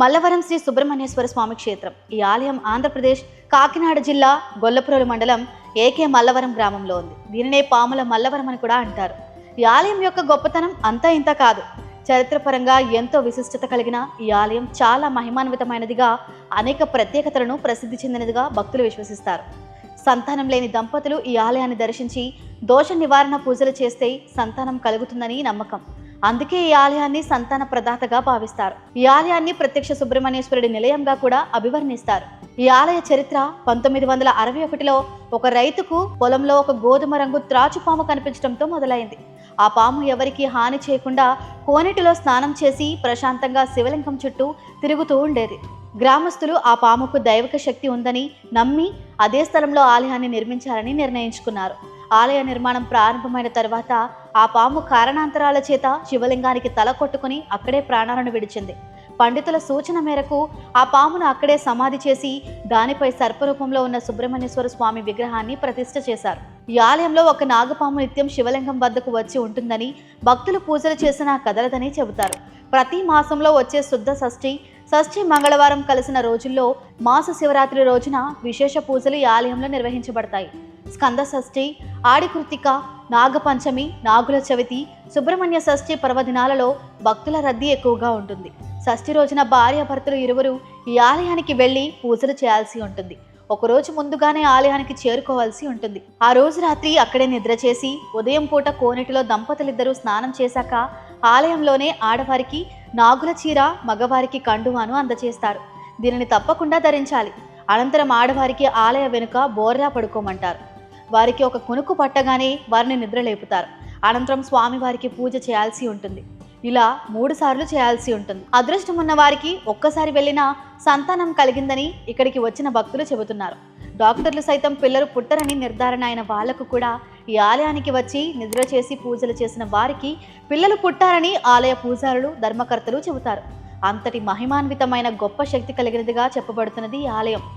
మల్లవరం శ్రీ సుబ్రహ్మణ్యేశ్వర స్వామి క్షేత్రం. ఈ ఆలయం ఆంధ్రప్రదేశ్ కాకినాడ జిల్లా గొల్లపురలు మండలం ఏకే మల్లవరం గ్రామంలో ఉంది. దీనినే పాముల మల్లవరం అని కూడా అంటారు. ఈ ఆలయం యొక్క గొప్పతనం అంతా ఇంత కాదు. చరిత్రపరంగా ఎంతో విశిష్టత కలిగిన ఈ ఆలయం చాలా మహిమాన్వితమైనదిగా అనేక ప్రత్యేకతలను ప్రసిద్ధి చెందినదిగా భక్తులు విశ్వసిస్తారు. సంతానం లేని దంపతులు ఈ ఆలయాన్ని దర్శించి దోష నివారణ పూజలు చేస్తే సంతానం కలుగుతుందని నమ్మకం. అందుకే ఈ ఆలయాన్ని సంతాన ప్రదాతగా భావిస్తారు. ఈ ఆలయాన్ని ప్రత్యక్ష సుబ్రహ్మణ్యేశ్వరుడి నిలయంగా కూడా అభివర్ణిస్తారు. ఈ ఆలయ చరిత్ర పంతొమ్మిది వందల అరవై ఒకటిలో ఒక రైతుకు పొలంలో ఒక గోధుమ రంగు త్రాచుపాము కనిపించడంతో మొదలైంది. ఆ పాము ఎవరికీ హాని చేయకుండా కోనేటిలో స్నానం చేసి ప్రశాంతంగా శివలింగం చుట్టూ తిరుగుతూ ఉండేది. గ్రామస్తులు ఆ పాముకు దైవిక శక్తి ఉందని నమ్మి అదే స్థలంలో ఆలయాన్ని నిర్మించాలని నిర్ణయించుకున్నారు. ఆలయ నిర్మాణం ప్రారంభమైన తర్వాత ఆ పాము కారణాంతరాల చేత శివలింగానికి తల కొట్టుకుని అక్కడే ప్రాణాలను విడిచింది. పండితుల సూచన మేరకు ఆ పామును అక్కడే సమాధి చేసి దానిపై సర్పరూపంలో ఉన్న సుబ్రహ్మణ్యేశ్వర స్వామి విగ్రహాన్ని ప్రతిష్ఠ చేశారు. ఈ ఆలయంలో ఒక నాగపాము నిత్యం శివలింగం వద్దకు వచ్చి ఉంటుందని భక్తులు పూజలు చేసినా కదలదని చెబుతారు. ప్రతి మాసంలో వచ్చే శుద్ధ షష్ఠి షష్ఠి మంగళవారం కలిసిన రోజుల్లో మాస శివరాత్రి రోజున విశేష పూజలు ఈ ఆలయంలో నిర్వహించబడతాయి. స్కంద షష్ఠి ఆడికృతిక నాగపంచమి నాగుల చవితి సుబ్రహ్మణ్య షష్ఠి పర్వదినాలలో భక్తుల రద్దీ ఎక్కువగా ఉంటుంది. షష్ఠి రోజున భార్యాభర్తలు ఇరువురు ఈ ఆలయానికి వెళ్ళి పూజలు చేయాల్సి ఉంటుంది. ఒకరోజు ముందుగానే ఆలయానికి చేరుకోవాల్సి ఉంటుంది. ఆ రోజు రాత్రి అక్కడే నిద్ర చేసి ఉదయం పూట కోనేటిలో దంపతులిద్దరూ స్నానం చేశాక ఆలయంలోనే ఆడవారికి నాగుల చీర మగవారికి కండువాను అందజేస్తారు దీనిని తప్పకుండా ధరించాలి. అనంతరం ఆడవారికి ఆలయ వెనుక బోర్రా పడుకోమంటారు. వారికి ఒక కొనుక్కు పట్టగానే వారిని నిద్రలేపుతారు. అనంతరం స్వామివారికి పూజ చేయాల్సి ఉంటుంది. ఇలా మూడు సార్లు చేయాల్సి ఉంటుంది. అదృష్టం ఉన్న వారికి ఒక్కసారి వెళ్ళినా సంతానం కలిగిందని ఇక్కడికి వచ్చిన భక్తులు చెబుతున్నారు. డాక్టర్లు సైతం పిల్లలు పుట్టరని నిర్ధారణ అయిన వాళ్ళకు కూడా ఈ ఆలయానికి వచ్చి నిద్ర చేసి పూజలు చేసిన వారికి పిల్లలు పుట్టారని ఆలయ పూజారులు ధర్మకర్తలు చెబుతారు. అంతటి మహిమాన్వితమైన గొప్ప శక్తి కలిగినదిగా చెప్పబడుతున్నది ఈ ఆలయం.